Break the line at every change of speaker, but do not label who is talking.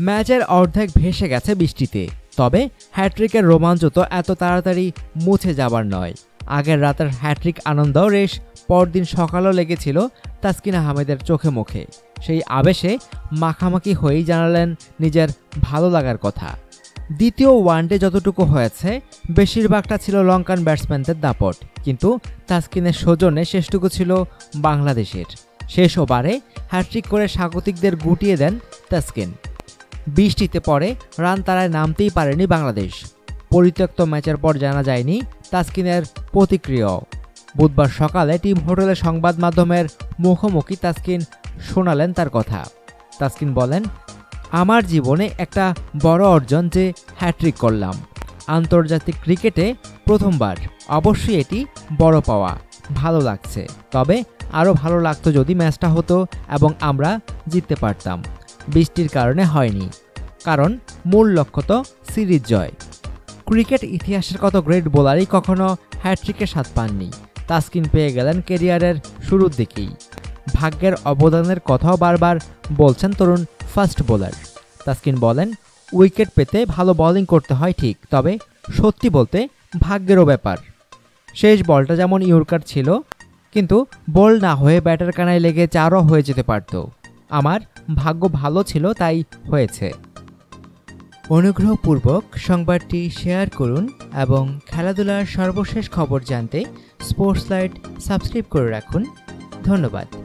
ম্যাচের অর্ধেক ভেসে গেছে বৃষ্টিতে। তবে হ্যাট্রিকের রোমাঞ্চ তো এত তাড়াতাড়ি মুছে যাবার নয়। আগের রাতের হ্যাট্রিক আনন্দ রেশ, পরদিন সকালও লেগেছিল তাসকিন আহমেদের চোখে মুখে। সেই আবেশে মাখামাখি হয়েই জানালেন নিজের ভালো লাগার কথা। দ্বিতীয় ওয়ানডে যতটুকু হয়েছে, বেশিরভাগটা ছিল লঙ্কান ব্যাটসম্যানদের দাপট, কিন্তু তাসকিনের সৌজন্যে শেষটুকু ছিল বাংলাদেশের। শেষ ওভারে হ্যাট্রিক করে স্বাগতিকদের গুটিয়ে দেন তাসকিন। বৃষ্টিতে পরে রান তারায় নামতেই পারেনি বাংলাদেশ। পরিত্যক্ত ম্যাচের পর জানা যায়নি তাসকিনের প্রতিক্রিয়াও। বুধবার সকালে টিম হোটেলের সংবাদ মাধ্যমের মুখোমুখি তাসকিন শোনালেন তার কথা। তাসকিন বলেন, আমার জীবনে একটা বড় অর্জন যে হ্যাট্রিক করলাম। আন্তর্জাতিক ক্রিকেটে প্রথমবার। অবশ্যই এটি বড় পাওয়া। ভালো লাগছে। তবে আরও ভালো লাগতো যদি ম্যাচটা হতো এবং আমরা জিততে পারতাম। বৃষ্টির কারণে হয়নি। কারণ মূল লক্ষ্য তো সিরিজ জয়। ক্রিকেট ইতিহাসের কত গ্রেট বোলারই কখনো হ্যাট্রিকের স্বাদ পাননি। তাসকিন পেয়ে গেলেন কেরিয়ারের শুরুর দিকেই। ভাগ্যের অবদানের কথাও বারবার বলছেন তরুণ ফাস্ট বোলার। তাসকিন বলেন, উইকেট পেতে ভালো বোলিং করতে হয় ঠিক, তবে সত্যি বলতে ভাগ্যেরও ব্যাপার। শেষ বলটা যেমন ইউরকার ছিল, কিন্তু বল না হয়ে ব্যাটার কানায় লেগে চারও হয়ে যেতে পারত। আমার ভাগ্য ভালো ছিল, তাই হয়েছে। অনুগ্রহপূর্বক সংবাদটি শেয়ার করুন এবং খেলাধুলার সর্বশেষ খবর জানতে স্পোর্টস লাইট সাবস্ক্রাইব করে রাখুন। ধন্যবাদ।